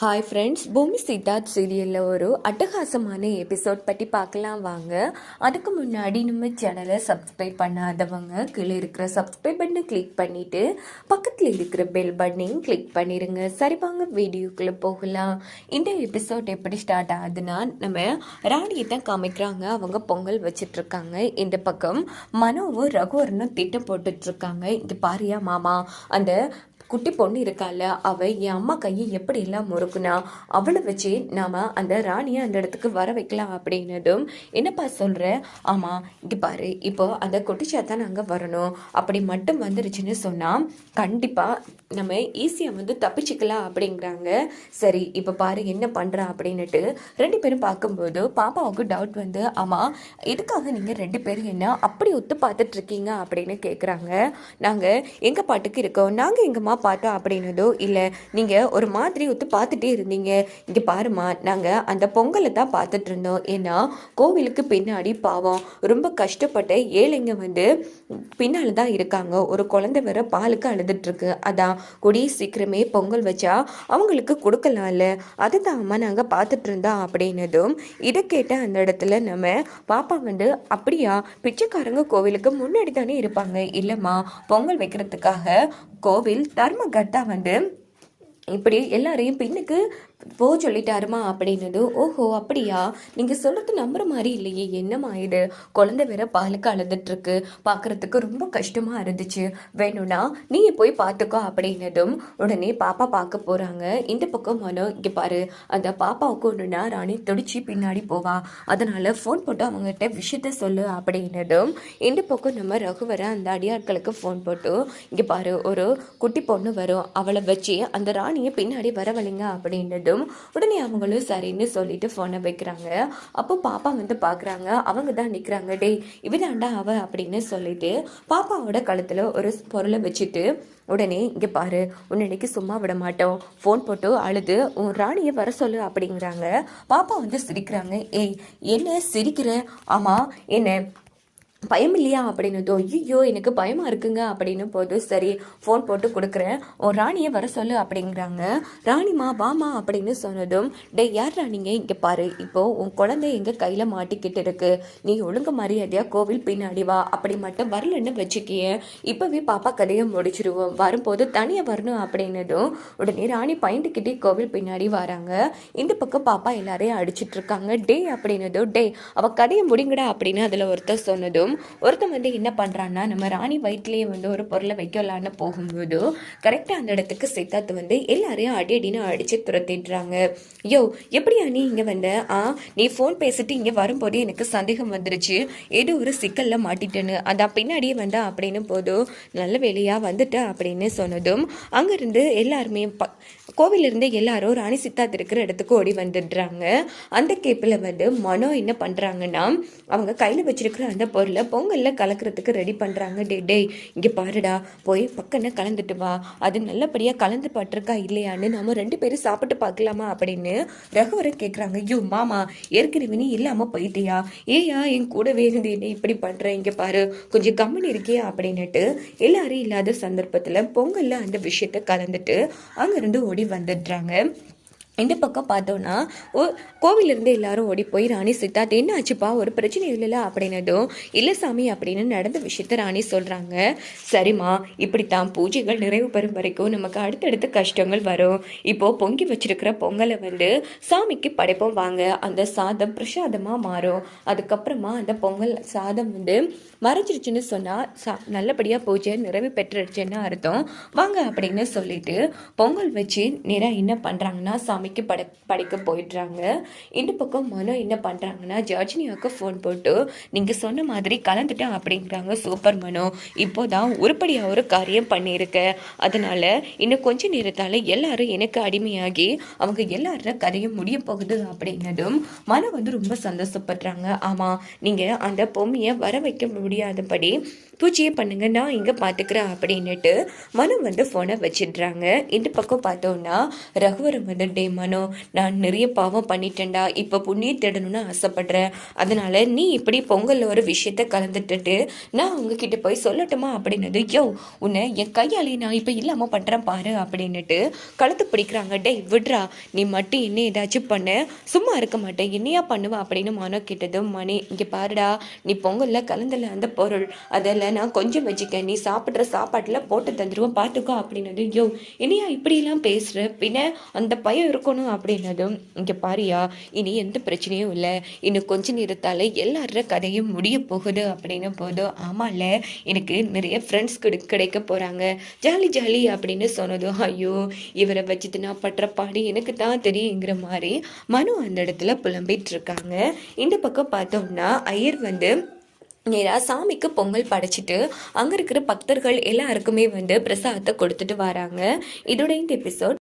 Hi friends பூமி சித்தார்த் சீரியலில் ஒரு அட்டகாசமான எபிசோட் பற்றி பார்க்கலாம் வாங்க. அதுக்கு முன்னாடி நம்ம சேனலை சப்ஸ்கிரைப் பண்ணாதவங்க கீழே இருக்கிற சப்ஸ்கிரைப் பட்டனை கிளிக் பண்ணிவிட்டு பக்கத்தில் இருக்கிற பெல் பட்டனையும் கிளிக் பண்ணிடுங்க சரி வாங்க வீடியோக்குள்ளே போகலாம். இந்த எபிசோட் எப்படி ஸ்டார்ட் ஆகுதுன்னா நம்ம ராணியை தான் காமிக்கிறாங்க. அவங்க பொங்கல் வச்சிட்ருக்காங்க. இந்த பக்கம் மனோவும் ரகுவரனும் திட்டம் போட்டுட்ருக்காங்க. இங்கே பாரியா மாமா அந்த குட்டி பொண்ணு இருக்கால அவள் என் அம்மா கையை எப்படி எல்லாம் முறுக்குனா அவளை வச்சு நாம் அந்த ராணியை அந்த இடத்துக்கு வர வைக்கலாம் அப்படின்னதும் என்னப்பா சொல்கிற ஆமாம் இங்கே பாரு இப்போ அந்த குட்டிச்சாத்தான் நாங்கள் வரணும். அப்படி மட்டும் வந்துருச்சுன்னு சொன்னால் கண்டிப்பாக நம்ம ஈஸியாக வந்து தப்பிச்சுக்கலாம் அப்படிங்கிறாங்க. சரி இப்போ பாரு என்ன பண்ணுறா அப்படின்னுட்டு ரெண்டு பேரும் பார்க்கும்போது பாப்பாவுக்கு டவுட் வந்து ஆமாம் எதுக்காக நீங்கள் ரெண்டு பேரும் என்ன அப்படி ஒத்து பார்த்துட்ருக்கீங்க? அப்படின்னு கேட்குறாங்க நாங்கள் எங்கள் பாட்டுக்கு இருக்கோம்? நாங்கள் எங்கம்மா பார்த்தோம் அப்படின்னதோ இல்லை நீங்கள் ஒரு மாதிரி ஒத்து பார்த்துட்டே இருந்தீங்க. இங்கே பாருமா நாங்கள் அந்த பொங்கலை தான் பார்த்துட்டு இருந்தோம் ஏன்னா கோவிலுக்கு பின்னாடி பாவம். ரொம்ப கஷ்டப்பட்ட ஏழைங்க வந்து பின்னால் தான் இருக்காங்க. ஒரு குழந்தை வேற பாலுக்கு அழுதுட்டு இருக்கு அதான் கூடிய சீக்கிரமே பொங்கல் வச்சா அவங்களுக்கு கொடுக்கலாம்ல. அதை தான் அம்மா நாங்கள் பார்த்துட்டு இருந்தோம் அப்படின்னதும் இதை கேட்ட அந்த இடத்துல நம்ம பாப்பா வந்து அப்படியா? பிச்சைக்காரங்க கோவிலுக்கு முன்னாடி தானே இருப்பாங்க. இல்லைம்மா பொங்கல் வைக்கிறதுக்காக கோவில் தர்மகட்டா வந்து இப்படி எல்லாரையும் பின்னுக்கு போ சொல்லிட்டாருமா அப்படின்னது ஓஹோ அப்படியா? நீங்கள் சொல்கிறது நம்புற மாதிரி இல்லையே என்னம்மா இது? குழந்தை வேற பாலுக்கு அழுதுட்டுருக்கு. பார்க்குறதுக்கு ரொம்ப கஷ்டமாக இருந்துச்சு. வேணும்னா நீ போய் பார்த்துக்கோ அப்படின்னதும் உடனே பாப்பா பார்க்க போகிறாங்க இந்த பக்கம் மனோ இங்கே பாரு. அந்த பாப்பாவுக்கு ஒன்றுனா ராணி துடிச்சு பின்னாடி போவா. அதனால் ஃபோன் போட்டு அவங்ககிட்ட விஷயத்த சொல்லு அப்படின்னதும் இந்த பக்கம் நம்ம ரகுவர அந்த அடியாட்களுக்கு ஃபோன் போட்டு இங்கே பாரு ஒரு குட்டி பொண்ணு வரும். அவளை வச்சு அந்த ராணியை பின்னாடி வரவழைங்க அப்படின்னதும் உடனே அவங்களும் சரின்னு சொல்லிட்டு ஃபோனை வைக்கிறாங்க. அப்போ பாப்பா வந்து பார்க்குறாங்க அவங்க தான் நிற்கிறாங்க டேய் இவதாண்டா அவ? அப்படின்னு சொல்லிட்டு பாப்பாவோட கழுத்தில் ஒரு பொருளை வச்சுட்டு உடனே இங்கே பாரு. உன்னைக்கு சும்மா விட மாட்டோம். ஃபோன் போட்டு அழுது. உன் ராணியை வர சொல்லு அப்படிங்கிறாங்க. பாப்பா வந்து சிரிக்கிறாங்க. ஏய் என்ன சிரிக்கிற? ஆமாம் என்ன பயம் இல்லையா அப்படின்னதோ ஐயோ எனக்கு பயமாக இருக்குங்க அப்படின்னு போது சரி ஃபோன் போட்டு கொடுக்குறேன். உன் ராணியை வர சொல்லு அப்படிங்கிறாங்க. ராணிமா வாமா அப்படின்னு சொன்னதும் டே யார் ராணிங்க இங்கே பாரு. இப்போது உன் குழந்தை எங்கள் கையில் மாட்டிக்கிட்டு இருக்கு. நீ ஒழுங்கு மரியாதையா கோவில் பின்னாடி வா. அப்படி மட்டும் வரலன்னு வச்சுக்கிய இப்போவே பாப்பா கதையை முடிச்சிருவோம். வரும்போது தனியாக வரணும் அப்படின்னதும் உடனே ராணி பயந்துக்கிட்டே கோவில் பின்னாடி வராங்க. இந்த பக்கம் பாப்பா எல்லாரையும் அடிச்சிட்டு இருக்காங்க. டே அப்படின்னதும் டே அவள் கதையை முடிங்கடா அப்படின்னு அதில் ஒருத்தர் சொன்னதும் ஒருத்தன் வந்து என்ன பண்ணுறான்னா நம்ம ராணி வயிற்றுலேயே வந்து ஒரு பொருளை வைக்கலான்னு போகும்போது கரெக்டாக அந்த இடத்துக்கு சித்தார்த்து வந்து எல்லாரையும் அடி அடின்னு அடித்து துரத்திடுறாங்க. யோ எப்படியா நீ இங்கே வந்த? ஆ நீ ஃபோன் பேசிட்டு இங்கே வரும்போது எனக்கு சந்தேகம் வந்துருச்சு. ஏதோ ஒரு சிக்கலில் மாட்டிட்டேன்னு. அதான் பின்னாடியே வந்தா அப்படின்னு போதும். நல்ல வேலையாக வந்துட்டேன் அப்படின்னு சொன்னதும் அங்கேருந்து எல்லாருமே ப கோவிலிருந்து எல்லாரும் ராணி சித்தார்த் இருக்கிற இடத்துக்கு ஓடி வந்துடுறாங்க. அந்த கேப்பில் வந்து மனோ என்ன பண்ணுறாங்கன்னா அவங்க கையில் வச்சிருக்கிற அந்த பொருளை பொங்கலில் கலக்கிறதுக்கு ரெடி பண்ணுறாங்க டே டே இங்கே பாருடா போய் பக்கன கலந்துட்டு வா. அது நல்லபடியாக கலந்து பட்டிருக்கா இல்லையான்னு நம்ம ரெண்டு பேரும் சாப்பிட்டு பார்க்கலாமா அப்படின்னு ரகுவரை கேட்குறாங்க ஐயோ மாமா ஏற்கனவே நீ இல்லாமல் போயிட்டியா? ஏயா என் கூடவே இருந்து என்ன இப்படி பண்ணுற இங்கே பாரு கொஞ்சம் கம்மன் இருக்கியா அப்படின்னுட்டு எல்லாரும் இல்லாத சந்தர்ப்பத்தில் பொங்கலில் அந்த விஷயத்தை கலந்துட்டு அங்கேருந்து ஓடி வந்துடுறாங்க. இந்த பக்கம் பார்த்தோன்னா ஓ கோவிலிருந்து எல்லாரும் ஓடி போய் ராணி சித்தார்த் என்ன ஆச்சுப்பா? ஒரு பிரச்சனை இல்லைல்ல? அப்படின்னதும் இல்லை சாமி அப்படின்னு நடந்த விஷயத்த ராணி சொல்கிறாங்க சரிம்மா இப்படித்தான் பூஜைகள் நிறைவு பெறும் வரைக்கும் நமக்கு அடுத்தடுத்த கஷ்டங்கள் வரும். இப்போது பொங்கி வச்சிருக்கிற பொங்கலை வந்து சாமிக்கு படைப்போம் வாங்க. அந்த சாதம் பிரசாதமாக மாறும். அதுக்கப்புறமா அந்த பொங்கல் சாதம் வந்து மறைஞ்சிருச்சுன்னு சொன்னால் சா நல்லபடியாக பூஜை நிறைவு பெற்றுடுச்சுன்னு அர்த்தம். வாங்க அப்படின்னு சொல்லிட்டு பொங்கல் வச்சு நிறைய என்ன பண்ணுறாங்கன்னா சாமி சாமிக்கு படை படிக்க போயிடுறாங்க. இந்த பக்கம் மனோ என்ன பண்ணுறாங்கன்னா ஜார்ஜினியாவுக்கு ஃபோன் போட்டு நீங்கள் சொன்ன மாதிரி கலந்துட்டேன் அப்படிங்கிறாங்க சூப்பர் மனோ. இப்போதான் உருப்படியாக ஒரு காரியம் பண்ணியிருக்க. அதனால் இன்னும் கொஞ்ச நேரத்தால் எல்லாரும் எனக்கு அடிமையாகி அவங்க எல்லாரும் கதையும் முடிய போகுது அப்படின்னதும் மனோ வந்து ரொம்ப சந்தோஷப்படுறாங்க. ஆமாம் நீங்கள் அந்த பொம்மையை வர வைக்க முடியாதபடி பூஜையை பண்ணுங்க நான் இங்கே பார்த்துக்கிறேன் அப்படின்னுட்டு மனம் வந்து ஃபோனை வச்சிடுறாங்க. இந்த பக்கம் பார்த்தோன்னா ரகுவரம் வந்து டே மனோ நான் நிறைய பாவம் பண்ணிட்டேன்டா. இப்போ புண்ணிய தேடணும்னு ஆசைப்படுறேன் அதனால நீ இப்படி பொங்கலில் ஒரு விஷயத்த கலந்துட்டுட்டு நான் உங்ககிட்ட போய் சொல்லட்டுமா? அப்படின்னது யோ உன்னை என் கையாலே நான் இப்போ இல்லாமல் பண்ணுறேன் பாரு. அப்படின்னுட்டு கழுத்து பிடிக்கிறாங்க. டேய் விட்றா. நீ மட்டும் என்ன ஏதாச்சும் பண்ண. சும்மா இருக்க மாட்டேன். என்னையா பண்ணுவா? அப்படின்னு மனோ கேட்டதும் மணி இங்கே பாருடா. நீ பொங்கலில் கலந்துல அந்த பொருள் அதில் நான் கொஞ்சம் வச்சுக்க. நீ சாப்பிட்ற சாப்பாட்டில் போட்டு தந்துடுவோம் பார்த்துக்கோ அப்படின்னது யோ இனியா இப்படிலாம் பேசுகிற பின்ன அந்த பயம் இருக்கணும் அப்படின்னதும் இங்கே பாரியா இனி எந்த பிரச்சனையும் இல்லை. இன்னும் கொஞ்சம் நேரத்தால் எல்லாரோட கதையும் முடிய போகுது அப்படின்னு போதும் ஆமாம்ல எனக்கு நிறைய ஃப்ரெண்ட்ஸ் கிடை கிடைக்க போகிறாங்க ஜாலி ஜாலி அப்படின்னு சொன்னதும் ஐயோ இவரை வச்சுட்டு நான் படுற பாடு எனக்கு தான் தெரியுங்கிற மாதிரி மனு அந்த இடத்துல புலம்பிகிட்டு இருக்காங்க. இந்த பக்கம் பார்த்தோம்னா ஐயர் வந்து நேராக சாமிக்கு பொங்கல் படைச்சிட்டு அங்கே இருக்கிற பக்தர்கள் எல்லாருக்குமே வந்து பிரசாதத்தை கொடுத்துட்டு வராங்க. இதோட இந்த எபிசோட்